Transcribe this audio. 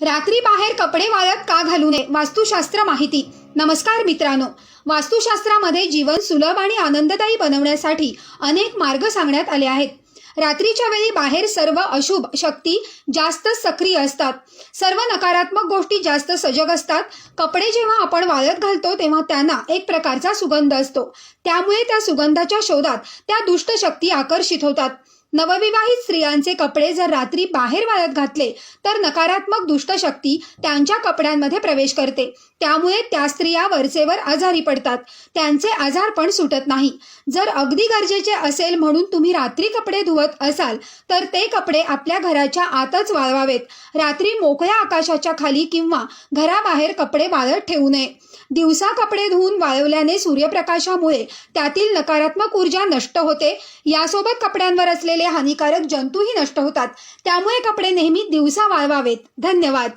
रात्री बाहेर कपडे वाळत का घालू नये वास्तुशास्त्र माहिती. नमस्कार मित्रांनो. वास्तुशास्त्रामध्ये जीवन सुलभ आणि आनंददायी बनवण्यासाठी अनेक मार्ग सांगण्यात आले आहेत. रात्रीच्या वेळी बाहेर सर्व अशुभ शक्ती जास्त सक्रिय असतात. सर्व नकारात्मक गोष्टी जास्त सजग असतात. कपडे जेव्हा आपण वाळत घालतो तेव्हा त्यांना एक प्रकारचा सुगंध असतो. त्यामुळे त्या सुगंधाच्या शोधात त्या दुष्ट शक्ती आकर्षित होतात. नवविवाहित स्त्रियांचे कपडे जर रात्री बाहेर वाळत घातले तर नकारात्मक दुष्टशक्ती त्यांच्या कपड्यांमध्ये प्रवेश करते. त्यामुळे त्या स्त्रिया वरचेवर आजारी पडतात. त्यांचे आजार पण सुटत नाही. जर अगदी गरजेचे असेल म्हणून तुम्ही रात्री कपडे धुवत असाल तर ते कपडे आपल्या घराच्या आतच वाळवावेत. रात्री मोकळ्या आकाशाच्या खाली किंवा घराबाहेर कपडे वाळत ठेवू नये. दिवसा कपडे धुवून वाळवल्याने सूर्यप्रकाशामुळे त्यातील नकारात्मक ऊर्जा नष्ट होते. यासोबत कपड्यांवर असले असलेले हानिकारक जंतूही नष्ट होतात. त्यामुळे कपडे नेहमी दिवसा वाळवावेत. धन्यवाद.